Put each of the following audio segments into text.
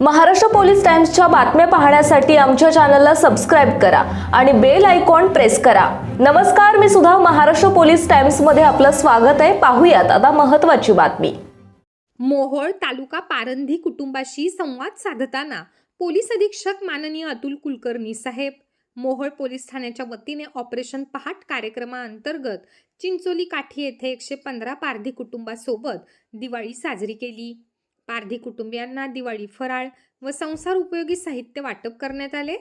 Maharashtra police टाइम्सच्या बातम्या पाहण्यासाठी आमच्या चॅनलला सबस्क्राईब करा आणि बेल आयकॉन प्रेस करा. नमस्कार मी सुद्धा महाराष्ट्र पोलीस टाइम्समध्ये आपलं स्वागत आहे. पाहूयात आता महत्त्वाची बातमी. मोहोळ तालुका पारंधी कुटुंबाशी संवाद साधताना पोलीस अधीक्षक माननीय अतुल कुलकर्णी साहेब मोहोळ पोलीस ठाण्याच्या वतीने ऑपरेशन पहाट कार्यक्रमाअंतर्गत चिंचोली काठी येथे एकशे पंधरा पारधी कुटुंबासोबत दिवाळी साजरी केली. पारधी कुटुंबियांना दिवाळी फराळ व संसार उपयोगी साहित्य वाटप करण्यात आले.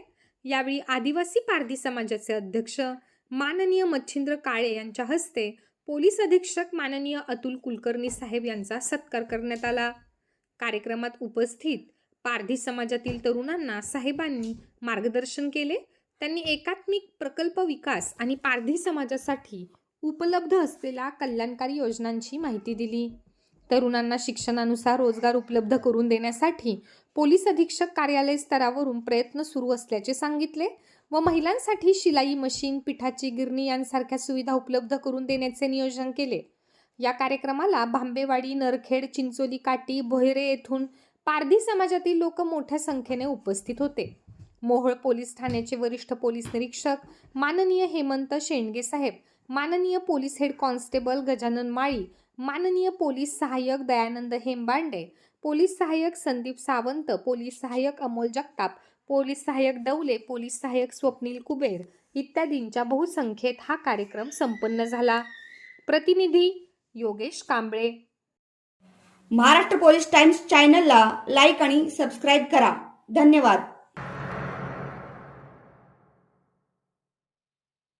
यावेळी आदिवासी पारधी समाजाचे अध्यक्ष माननीय मच्छिंद्र काळे यांच्या हस्ते पोलीस अधीक्षक माननीय अतुल कुलकर्णी साहेब यांचा सत्कार करण्यात आला. कार्यक्रमात उपस्थित पारधी समाजातील तरुणांना साहेबांनी मार्गदर्शन केले. त्यांनी एकात्मिक प्रकल्प विकास आणि पारधी समाजासाठी उपलब्ध असलेल्या कल्याणकारी योजनांची माहिती दिली. तरुणांना शिक्षणानुसार रोजगार उपलब्ध करून देण्यासाठी पोलीस अधीक्षक कार्यालय स्तरावरून प्रयत्न सुरू असल्याचे सांगितले व महिलांसाठी शिलाई मशीन पिठाची गिरणी यांसारख्या सुविधा उपलब्ध करून देण्याचे नियोजन केले. या कार्यक्रमाला भांबेवाडी नरखेड चिंचोली काटी भोयरे येथून पारधी समाजातील लोक मोठ्या संख्येने उपस्थित होते. मोहोळ पोलीस ठाण्याचे वरिष्ठ पोलीस निरीक्षक माननीय हेमंत शेंडगे साहेब माननीय police head constable Gajanan Mali माननीय पोलीस सहाय्यक दयानंद हेंबांडे पोलीस सहाय्यक संदीप सावंत पोलीस सहाय्यक अमोल जगताप पोलीस सहाय्यक डवले पोलीस सहाय्यक स्वप्नील कुबेर इत्यादींच्या बहुसंख्येत हा कार्यक्रम संपन्न झाला. प्रतिनिधी योगेश कांबळे. महाराष्ट्र पोलीस टाइम्स चॅनलला लाईक आणि सबस्क्राईब करा. धन्यवाद.